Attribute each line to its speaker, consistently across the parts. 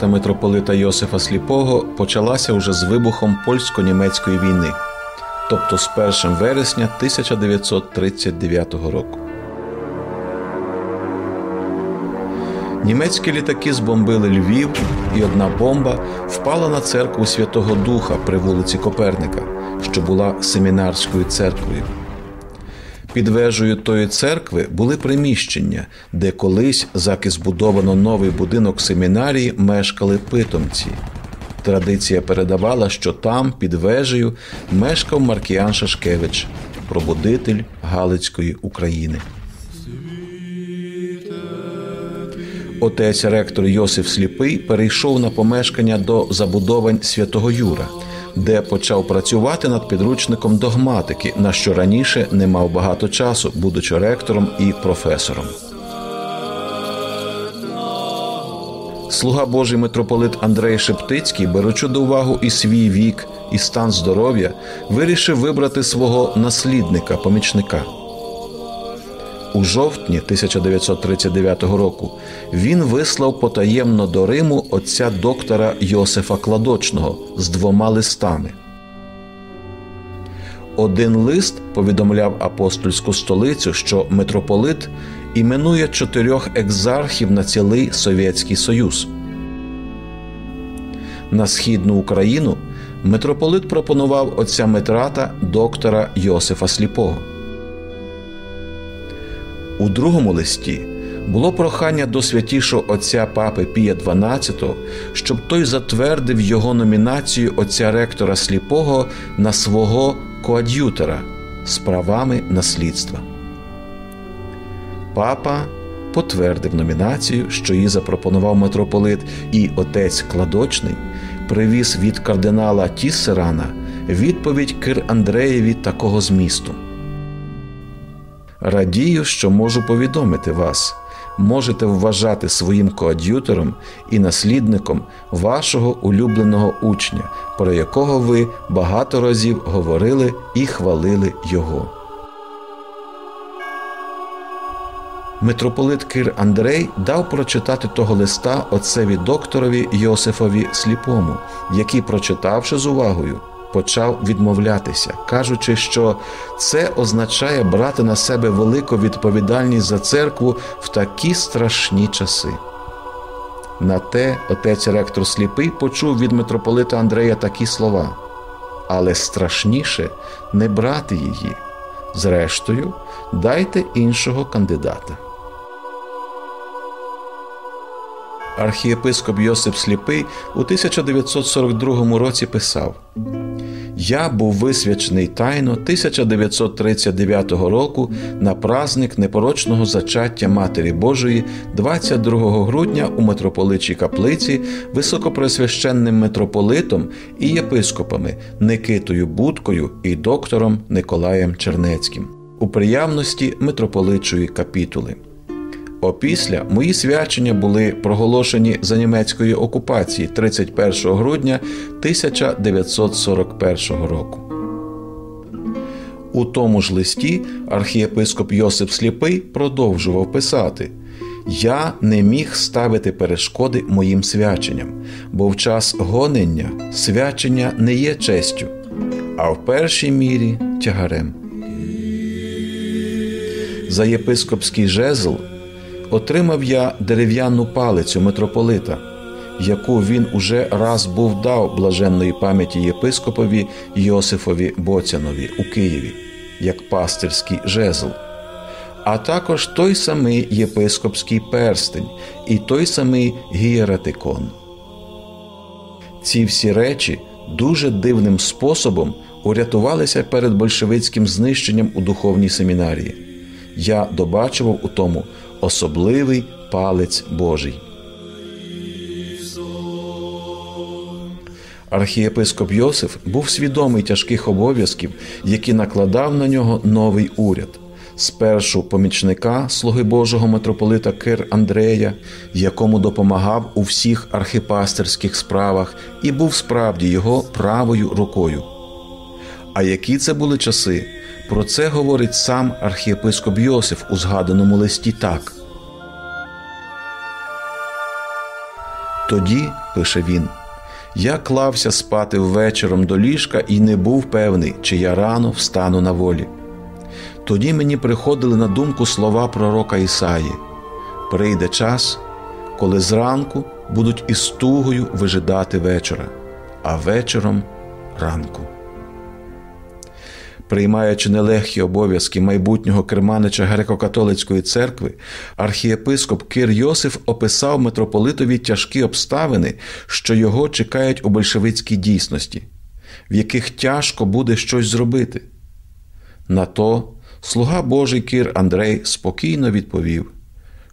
Speaker 1: робота митрополита Йосифа Сліпого почалася уже з вибухом польсько-німецької війни, тобто з 1 вересня 1939 року. Німецькі літаки збомбили Львів, і одна бомба впала на церкву Святого Духа при вулиці Коперника, що була семінарською церквою. Під вежею тої церкви були приміщення, де колись, заки збудовано новий будинок семінарії, мешкали питомці. Традиція передавала, що там, під вежею, мешкав Маркіян Шашкевич, пробудитель Галицької України. Отець ректор Йосиф Сліпий перейшов на помешкання до забудовань святого Юра, де почав працювати над підручником догматики, на що раніше не мав багато часу, будучи ректором і професором. Слуга Божий митрополит Андрей Шептицький, беручи до уваги і свій вік, і стан здоров'я, вирішив вибрати свого наслідника, помічника. У жовтні 1939 року він вислав потаємно до Риму отця доктора Йосифа Кладочного з двома листами. Один лист повідомляв апостольську столицю, що митрополит іменує чотирьох екзархів на цілий Совєтський Союз. На східну Україну митрополит пропонував отця Митрата доктора Йосифа Сліпого. У другому листі було прохання до святішого отця папи Пія XII, щоб той затвердив його номінацію отця ректора сліпого на свого коад'ютора з правами наслідства. Папа потвердив номінацію, що її запропонував митрополит, і отець Кладочний привіз від кардинала Тіссерана відповідь Кир Андреєві такого змісту. Радію, що можу повідомити вас. Можете вважати своїм коад'ютором і наслідником вашого улюбленого учня, про якого ви багато разів говорили і хвалили його. Митрополит Кир Андрей дав прочитати того листа отцеві докторові Йосифові Сліпому, який, прочитавши з увагою, почав відмовлятися, кажучи, що це означає брати на себе велику відповідальність за церкву в такі страшні часи. На те отець ректор сліпий почув від митрополита Андрея такі слова, але страшніше не брати її. Зрештою, дайте іншого кандидата. Архієпископ Йосип Сліпий у 1942 році писав: Я був висвячений тайно 1939 року на праздник непорочного зачаття Матері Божої 22 грудня у митрополичій каплиці високопресвященним митрополитом і єпископами Никитою Будкою і доктором Николаєм Чернецьким у приявності митрополичої капітули. Опісля мої свячення були проголошені за німецької окупації 31 грудня 1941 року. У тому ж листі архієпископ Йосип Сліпий продовжував писати: Я не міг ставити перешкоди моїм свяченням, бо в час гонення свячення не є честю, а в першій мірі тягарем. За єпископський жезл отримав я дерев'яну палицю митрополита, яку він уже раз був дав блаженної пам'яті єпископові Йосифові Боцянові у Києві, як пастирський жезл, а також той самий єпископський перстень і той самий гієратикон. Ці всі речі дуже дивним способом урятувалися перед большевицьким знищенням у духовній семінарії. Я добачував у тому особливий палець Божий. Архієпископ Йосиф був свідомий тяжких обов'язків, які накладав на нього новий уряд. Спершу помічника слуги Божого митрополита Кир Андрея, якому допомагав у всіх архипастерських справах і був справді його правою рукою. А які це були часи? Про це говорить сам архієпископ Йосиф у згаданому листі так. Тоді, пише він, я клався спати ввечером до ліжка і не був певний, чи я рано встану на волі. Тоді мені приходили на думку слова пророка Ісаї: прийде час, коли зранку будуть із тугою вижидати вечора, а вечором ранку. Приймаючи нелегкі обов'язки майбутнього керманича греко-католицької церкви, архієпископ Кир Йосиф описав митрополитові тяжкі обставини, що його чекають у большевицькій дійсності, в яких тяжко буде щось зробити. На то слуга Божий Кир Андрей спокійно відповів: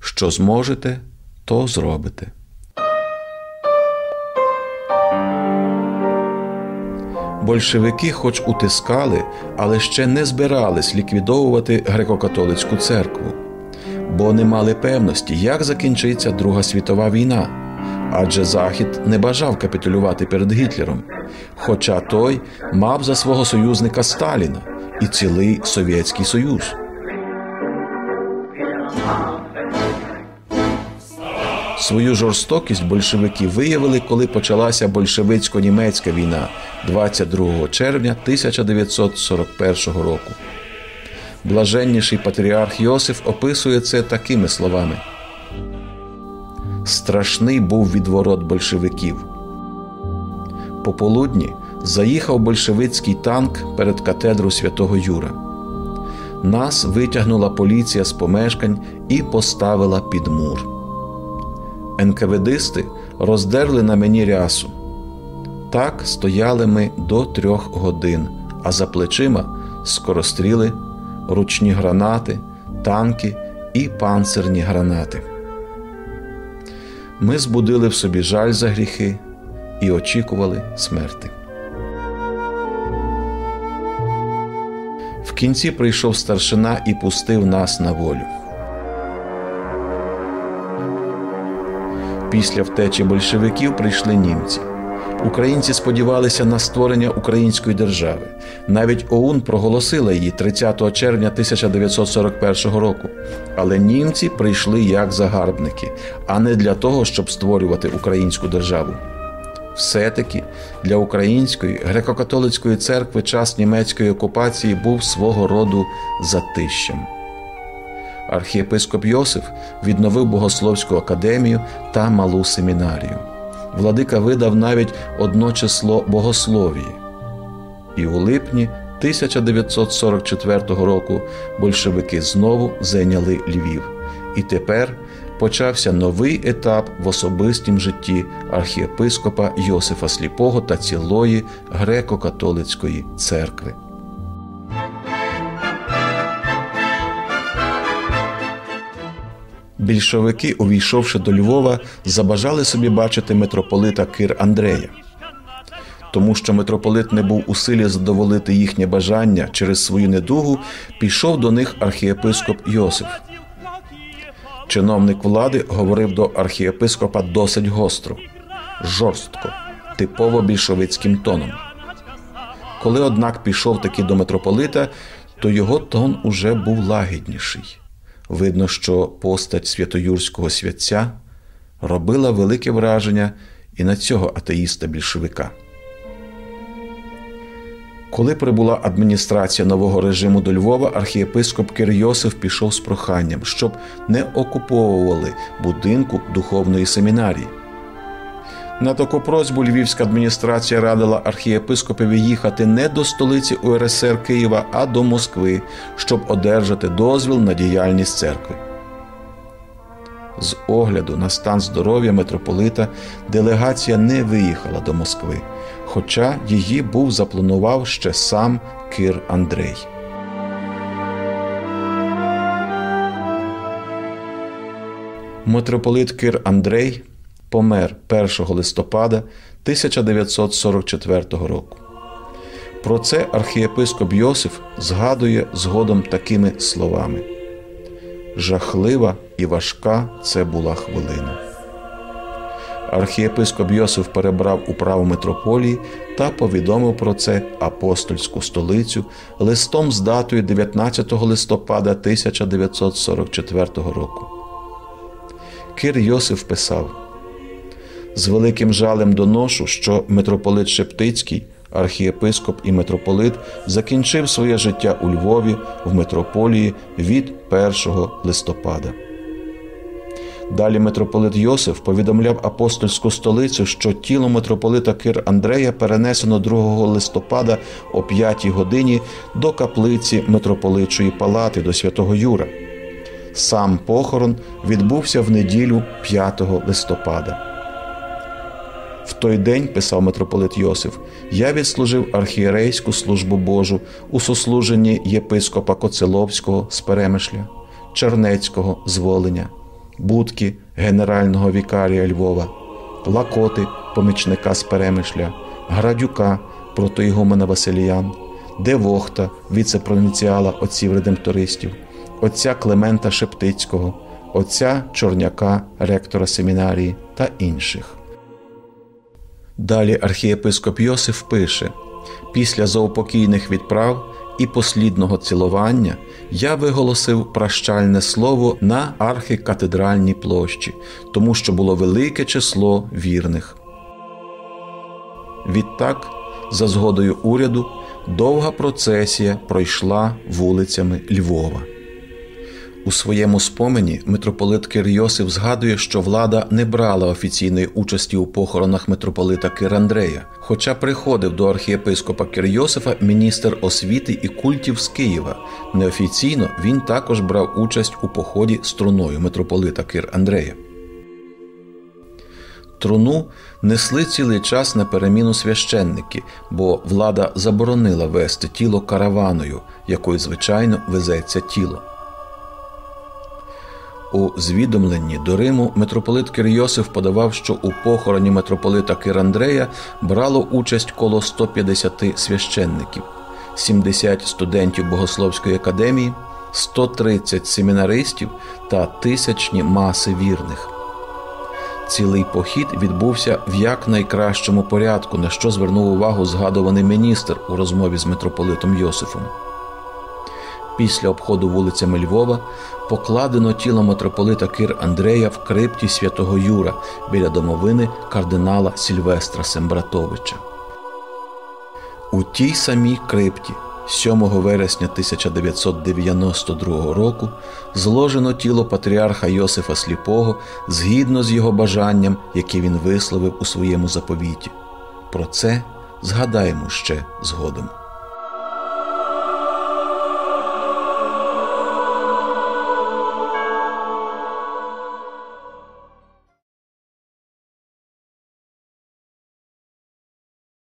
Speaker 1: що зможете, то зробите. Большевики, хоч утискали, але ще не збирались ліквідовувати греко-католицьку церкву, бо не мали певності, як закінчиться Друга світова війна, адже Захід не бажав капітулювати перед Гітлером, хоча той мав за свого союзника Сталіна і цілий Совєтський Союз. Свою жорстокість большевики виявили, коли почалася большевицько-німецька війна 22 червня 1941 року. Блаженніший патріарх Йосиф описує це такими словами: Страшний був відворот большевиків. Пополудні заїхав большевицький танк перед катедру святого Юра. Нас витягнула поліція з помешкань і поставила під мур. НКВДисти роздерли на мені рясу. Так стояли ми до трьох годин, а за плечима скоростріли, ручні гранати, танки і панцирні гранати. Ми збудили в собі жаль за гріхи і очікували смерти. В кінці прийшов старшина і пустив нас на волю. Після втечі большевиків прийшли німці. Українці сподівалися на створення української держави. Навіть ОУН проголосила її 30 червня 1941 року. Але німці прийшли як загарбники, а не для того, щоб створювати українську державу. Все-таки для української греко-католицької церкви час німецької окупації був свого роду затищем. Архієпископ Йосиф відновив Богословську академію та малу семінарію. Владика видав навіть одно число богословії. І у липні 1944 року большевики знову зайняли Львів. І тепер почався новий етап в особистім житті архієпископа Йосифа Сліпого та цілої греко-католицької церкви. Більшовики, увійшовши до Львова, забажали собі бачити митрополита Кир Андрея. Тому що митрополит не був у силі задоволити їхнє бажання через свою недугу, пішов до них архієпископ Йосиф. Чиновник влади говорив до архієпископа досить гостро, жорстко, типово більшовицьким тоном. Коли, однак, пішов таки до митрополита, то його тон уже був лагідніший. Видно, що постать святоюрського святця робила велике враження і на цього атеїста-більшовика. Коли прибула адміністрація нового режиму до Львова, архієпископ Кирйосиф пішов з проханням, щоб не окуповували будинку духовної семінарії. На таку просьбу львівська адміністрація радила архієпископові їхати не до столиці УРСР Києва, а до Москви, щоб одержати дозвіл на діяльність церкви. З огляду на стан здоров'я митрополита делегація не виїхала до Москви, хоча її був запланував ще сам Кир Андрей. Митрополит Кир Андрей помер 1 листопада 1944 року. Про це архієпископ Йосиф згадує згодом такими словами: жахлива і важка це була хвилина. Архієпископ Йосиф перебрав управу митрополії та повідомив про це апостольську столицю листом з датою 19 листопада 1944 року. Кир Йосиф писав: З великим жалем доношу, що митрополит Шептицький, архієпископ і митрополит закінчив своє життя у Львові в митрополії від 1 листопада. Далі митрополит Йосиф повідомляв апостольську столицю, що тіло митрополита Кир Андрея перенесено 2 листопада о 5 годині до каплиці митрополичої палати до святого Юра. Сам похорон відбувся в неділю 5 листопада. В той день, писав митрополит Йосиф, я відслужив архієрейську службу Божу у сослуженні єпископа Коцеловського з Перемишля, Чернецького з Волиня, Будки генерального вікарія Львова, Лакоти, помічника з Перемишля, Градюка, протоігумена Василіян, Девохта, віце-провінціала отців редемтористів, отця Клемента Шептицького, отця Чорняка, ректора семінарії та інших. Далі архієпископ Йосиф пише: після заупокійних відправ і послідного цілування я виголосив прощальне слово на архікатедральній площі, тому що було велике число вірних. Відтак, за згодою уряду, довга процесія пройшла вулицями Львова. У своєму спомені митрополит Кир Йосиф згадує, що влада не брала офіційної участі у похоронах митрополита Кир Андрея, хоча приходив до архієпископа Кир Йосифа міністр освіти і культів з Києва. Неофіційно він також брав участь у поході струною митрополита Кир Андрея. Труну несли цілий час на переміну священники, бо влада заборонила вести тіло караваною, якою звичайно везеться тіло. У звідомленні до Риму митрополит Кирйосиф подавав, що у похороні митрополита Кирандрея брало участь коло 150 священників, 70 студентів Богословської академії, 130 семінаристів та тисячні маси вірних. Цілий похід відбувся в якнайкращому порядку, на що звернув увагу згадуваний міністр у розмові з митрополитом Йосифом. Після обходу вулицями Львова покладено тіло митрополита Кир Андрея в крипті святого Юра біля домовини кардинала Сільвестра Сембратовича. У тій самій крипті 7 вересня 1992 року зложено тіло патріарха Йосифа Сліпого згідно з його бажанням, яке він висловив у своєму заповіті. Про це згадаємо ще згодом.